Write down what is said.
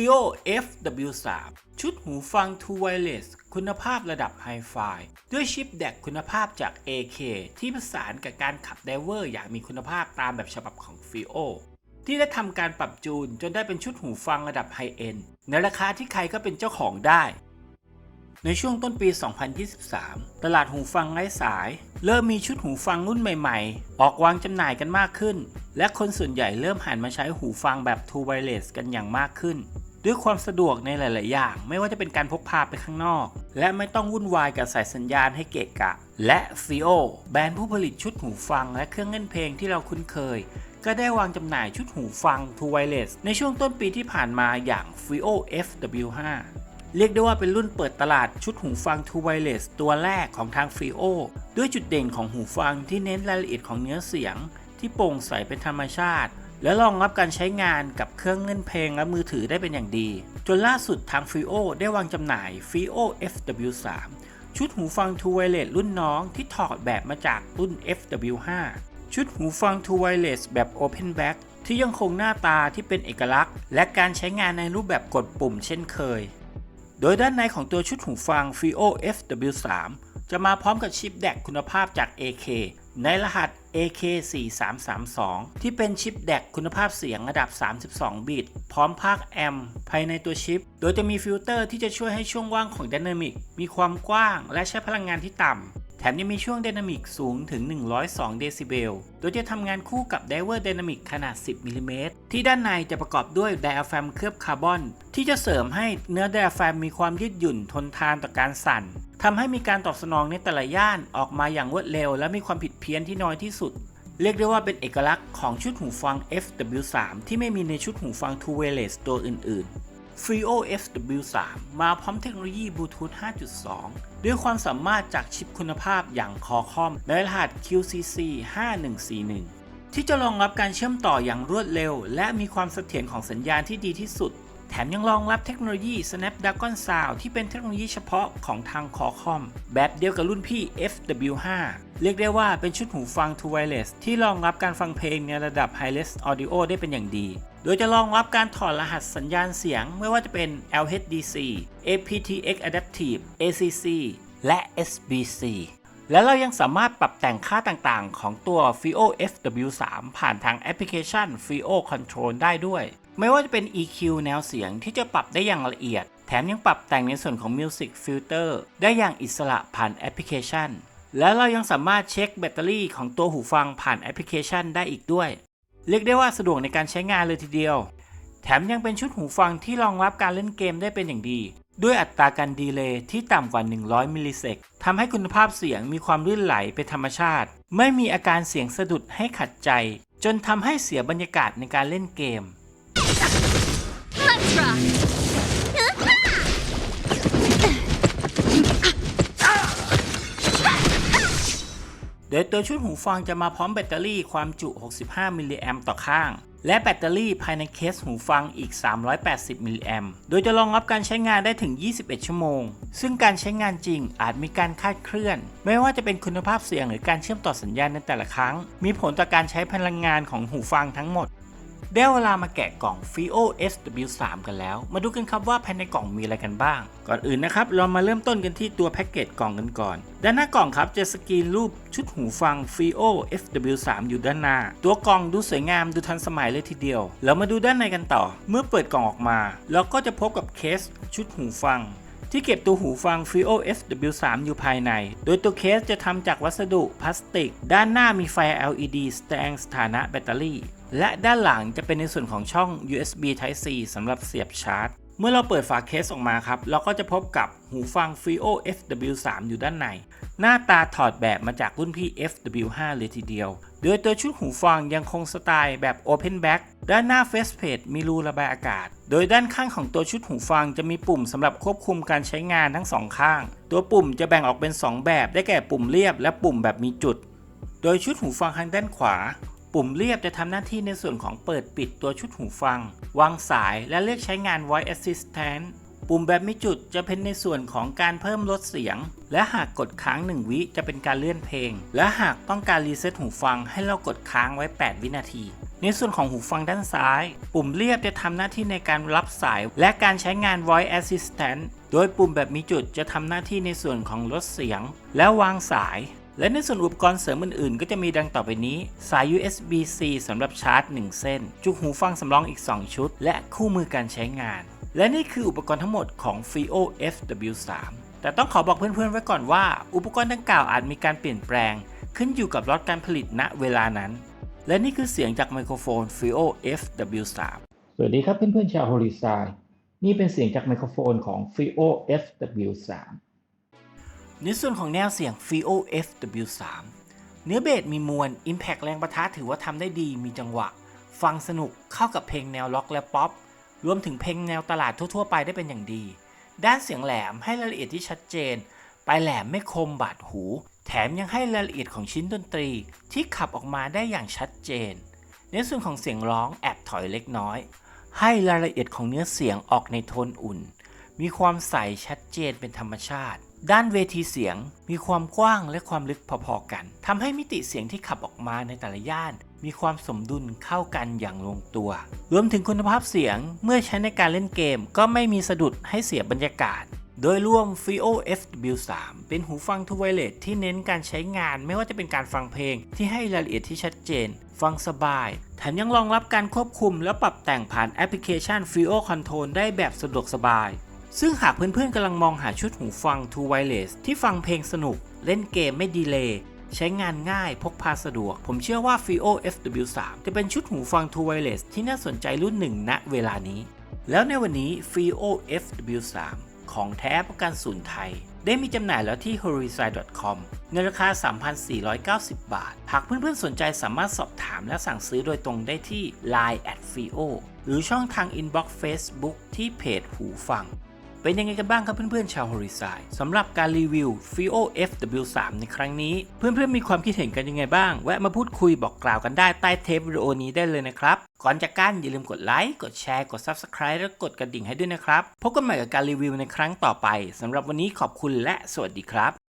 FIO FW3 ชุดหูฟัง True Wireless คุณภาพระดับไฮไฟด้วยชิปแดกคุณภาพจาก AK ที่ประสานกับการขับไดเวอร์อย่างมีคุณภาพตามแบบฉบับของ FIO ที่ได้ทำการปรับจูนจนได้เป็นชุดหูฟังระดับไฮเอนในราคาที่ใครก็เป็นเจ้าของได้ ในช่วงต้นปี 2023 ตลาดหูฟังไร้สาย เริ่มมีชุดหูฟังรุ่นใหม่ๆ ออกวางจำหน่ายกันมากขึ้น และคนส่วนใหญ่เริ่มหันมาใช้หูฟังแบบ True Wireless กันอย่างมากขึ้น ด้วยความสะดวกในหลาย ๆ อย่าง ไม่ว่าจะเป็นการพกพาไปข้างนอก และไม่ต้องวุ่นวายกับสายสัญญาณให้เกะกะ และ FIO แบรนด์ผู้ผลิตชุดหูฟัง และเครื่องเล่นเพลงที่เราคุ้นเคย ก็ได้วางจำหน่ายชุดหูฟัง True Wireless ในช่วงต้นปีที่ผ่านมาอย่าง FIO FW5 เรียกได้ว่าเป็นรุ่นเปิดตลาดชุดหูฟัง True Wireless ตัวแรกของทาง FIO ด้วยจุดเด่นของหูฟังที่เน้นรายละเอียดของเนื้อเสียง ที่โปร่งใสเป็นธรรมชาติ และรองรับการใช้งานกับเครื่องเล่นเพลงและมือถือได้เป็นอย่างดี จนล่าสุดทาง FIO ได้วางจำหน่าย FIO FW3 ชุดหูฟัง True Wireless รุ่นน้องที่ถอดแบบมาจากรุ่น FW5 ชุดหูฟัง True Wireless แบบ Open Back ที่ยังคงหน้าตาที่เป็นเอกลักษณ์ และการใช้งานในรูปแบบกดปุ่มเช่นเคย โดยด้านในของตัวชุดหูฟัง FIO FW3 จะมาพร้อมกับชิปแดกคุณภาพจาก AK ในรหัส AK4332 ที่เป็นชิปแดกคุณภาพเสียงระดับ 32 บิต พร้อมภาคแอมป์ภายในตัวชิป โดยจะมีฟิลเตอร์ที่จะช่วยให้ช่วงว่างของ Dynamic มีความกว้าง และใช้พลังงานที่ต่ำ แถมยังมีช่วง Dynamic สูงถึง 102 เดซิเบล โดยจะทำงานคู่กับ Diver Dynamic ขนาด 10มิลลิเมตรที่ด้านในจะประกอบด้วย Diaphragm เคลือบคาร์บอน ที่จะเสริมให้เนื้อ Diaphragm มีความยืดหยุ่นทนทานต่อการสั่นทำให้มีการตอบสนองในแต่ละย่านออกมาอย่างรวดเร็ว และมีความผิดเพี้ยนที่น้อยที่สุด เรียกได้ว่าเป็นเอกลักษณ์ของชุดหูฟัง FW3 ที่ไม่มีในชุดหูฟัง True Wireless ตัวอื่นๆ FRIO FW3 มาพร้อมเทคโนโลยีบลูทูธ 5.2 ด้วยความสามารถจากชิปคุณภาพอย่างคอคอมในรหัส QCC 5141 ที่จะรองรับการเชื่อมต่ออย่างรวดเร็ว และมีความเสถียรของสัญญาณที่ดีที่สุด แถมยังรองรับเทคโนโลยี Snapdragon Sound ที่เป็นเทคโนโลยีเฉพาะของทางคอคอมแบบเดียวกับรุ่นพี่ FW5 เรียกได้ว่าเป็นชุดหูฟัง True Wireless ที่รองรับการฟังเพลงในระดับ Hi-Res Audio ได้เป็นอย่างดี โดยจะรองรับการถอดรหัสสัญญาณเสียง ไม่ว่าจะเป็น LHDC, aptX Adaptive, ACC และ SBC และเรายังสามารถปรับแต่งค่าต่างๆ ของตัว FIO FW3 ผ่านทางแอปพลิเคชัน FIO Control ได้ด้วย ไม่ว่าจะเป็น EQ แนวเสียงที่จะปรับได้อย่างละเอียด แถมยังปรับแต่งในส่วนของ Music Filter ได้อย่างอิสระผ่านแอปพลิเคชัน และเรายังสามารถเช็คแบตเตอรี่ของตัวหูฟังผ่านแอปพลิเคชันได้อีกด้วย เรียกได้ว่าสะดวกในการใช้งานเลยทีเดียว แถมยังเป็นชุดหูฟังที่รองรับการเล่นเกมได้เป็นอย่างดี ด้วยอัตราการดีเลย์ที่ต่ำกว่า 100 มิลลิเซกทำให้คุณภาพเสียงมีความลื่นไหลเป็นธรรมชาติ ไม่มีอาการเสียงสะดุดให้ขัดใจ จนทำให้เสียบรรยากาศในการเล่นเกม Let's rock! โดยตัวชุดหูฟังจะมาพร้อมแบตเตอรี่ความจุ 65 มิลลิแอมต่อข้าง และแบตเตอรี่ภายในเคสหูฟังอีก 380 มิลลิแอมโดยจะรองรับการใช้งานได้ถึง 21 ชั่วโมง ซึ่งการใช้งานจริงอาจมีการคาดเคลื่อน ไม่ว่าจะเป็นคุณภาพเสียงหรือการเชื่อมต่อสัญญาณในแต่ละครั้ง มีผลต่อการใช้พลังงานของหูฟังทั้งหมด ได้เวลามาแกะกล่อง FIO SW3 กันแล้ว มาดูกันครับว่าภายในกล่องมีอะไรกันบ้าง ก่อนอื่นนะครับ เรามาเริ่มต้นกันที่ตัวแพ็กเกจกล่องกันก่อน ด้านหน้ากล่องครับจะสกรีนรูปชุดหูฟัง FIO FW3 อยู่ด้านหน้า ตัวกล่องดูสวยงามดูทันสมัยเลยทีเดียว เรามาดูด้านในกันต่อ เมื่อเปิดกล่องออกมา เราก็จะพบกับเคสชุดหูฟังที่เก็บตัวหูฟัง FIO FW3 อยู่ภายใน โดยตัวเคสจะทำจากวัสดุพลาสติก ด้านหน้ามีไฟ LED แสดงสถานะแบตเตอรี่ และด้านหลังจะเป็นในส่วนของช่อง USB Type C สำหรับเสียบชาร์จ เมื่อเราเปิดฝาเคสออกมาครับ เราก็จะพบกับหูฟัง FIO FW3 อยู่ด้านใน หน้าตาถอดแบบมาจากรุ่นพี่ FW5 เลยทีเดียว โดยตัวชุดหูฟังยังคงสไตล์แบบ Open Back ด้านหน้า Face Plate มีรูระบายอากาศ โดยด้านข้างของตัวชุดหูฟังจะมีปุ่มสำหรับควบคุมการใช้งานทั้งสองข้าง ตัวปุ่มจะแบ่งออกเป็น 2 แบบ ได้แก่ปุ่มเรียบและปุ่มแบบมีจุด โดยชุดหูฟังทางด้านขวา ปุ่มเรียบจะทำหน้าที่ในส่วนของเปิดปิดตัวชุดหูฟัง วางสายและเรียกใช้งาน Voice Assistant ปุ่มแบบมีจุดจะเป็นในส่วนของการเพิ่มลดเสียง และหากกดค้าง 1 วิจะเป็นการเลื่อนเพลง และหากต้องการรีเซ็ตหูฟังให้เรากดค้างไว้ 8 วินาที ในส่วนของหูฟังด้านซ้าย ปุ่มเรียบจะทำหน้าที่ในการรับสาย และการใช้งาน voice assistant โดยปุ่มแบบมีจุดจะทำหน้าที่ในส่วนของลดเสียง และวางสาย และในส่วนอุปกรณ์เสริมอื่นๆ ก็จะมีดังต่อไปนี้ สาย USB-C สำหรับชาร์จ 1 เส้น จุกหูฟังสำรองอีก 2 ชุด และคู่มือการใช้งาน และนี่คืออุปกรณ์ทั้งหมดของ FIO FW3 แต่ต้องขอบอกเพื่อนๆไว้ก่อนว่า อุปกรณ์ดังกล่าวอาจมีการเปลี่ยนแปลง ขึ้นอยู่กับล็อตการผลิตณเวลานั้น และนี่คือเสียงจากไมโครโฟน FIO FW3 สวัสดีครับเพื่อนๆชาวโฮลิซายนี่เป็นเสียงจากไมโครโฟนของ FIO FW3 ในส่วนของแนวเสียง FIO FW3 เนื้อเบสมีมวล Impact แรงประทะถือว่าทำได้ดีมีจังหวะ ฟังสนุกเข้ากับเพลงแนวล็อกและป๊อป รวมถึงเพลงแนวตลาดทั่วๆ ไปได้เป็นอย่างดี ด้านเสียงแหลมให้รายละเอียดที่ชัดเจน ปลายแหลมไม่คมบาดหู แถมยังให้รายละเอียดของชิ้นดนตรี ที่ขับออกมาได้อย่างชัดเจน ในส่วนของเสียงร้องแอบถอยเล็กน้อย ให้รายละเอียดของเนื้อเสียงออกในโทนอุ่น มีความใสชัดเจนเป็นธรรมชาติ ด้านเวทีเสียงมีความกว้างและความลึกพอๆกันทำให้มิติเสียงที่ขับออกมาในแต่ละย่าน มีความสมดุลเข้ากันอย่างลงตัว รวมถึงคุณภาพเสียงเมื่อใช้ในการเล่นเกม ก็ไม่มีสะดุดให้เสียบรรยากาศ โดยรวม FIO FW3 เป็นหูฟังทูไวเลสที่เน้นการใช้งานไม่ว่าจะเป็นการฟังเพลงที่ให้รายละเอียดที่ชัดเจน ฟังสบาย แถมยังรองรับการควบคุมและปรับแต่งผ่านแอปพลิเคชัน FIO Control ได้แบบสะดวกสบาย ซึ่งหากเพื่อนๆกำลังมองหาชุดหูฟัง Two Wireless ที่ฟังเพลงสนุก เล่นเกมไม่ดีเลย์ใช้งานง่ายพกพาสะดวก ผมเชื่อว่า FIO FW3 จะเป็นชุดหูฟัง Two Wireless ที่น่าสนใจรุ่นหนึ่งณเวลานี้ แล้วในวันนี้ FIO FW3 ของแท้ประกันศูนย์ไทย ได้มีจำหน่ายแล้วที่ horizon.com ในราคา 3,490 บาท หากเพื่อนๆสนใจสามารถสอบถามและสั่งซื้อโดยตรงได้ที่ Line at FIO หรือช่องทาง Inbox Facebook ที่เพจหูฟัง เป็นยังไงกันบ้างครับเพื่อนๆชาวฮอริซอนสำหรับการรีวิว FIO FW3 ในครั้งนี้ เพื่อนๆมีความคิดเห็นกันยังไงบ้าง แวะมาพูดคุยบอกกล่าวกันได้ใต้เทปวิดีโอนี้ได้เลยนะครับ ก่อนจากกันอย่าลืมกดไลค์กดแชร์กด Subscribe และกดกระดิ่งให้ด้วยนะครับ พบกันใหม่กับการรีวิวในครั้งต่อไปสำหรับวันนี้ขอบคุณและสวัสดีครับ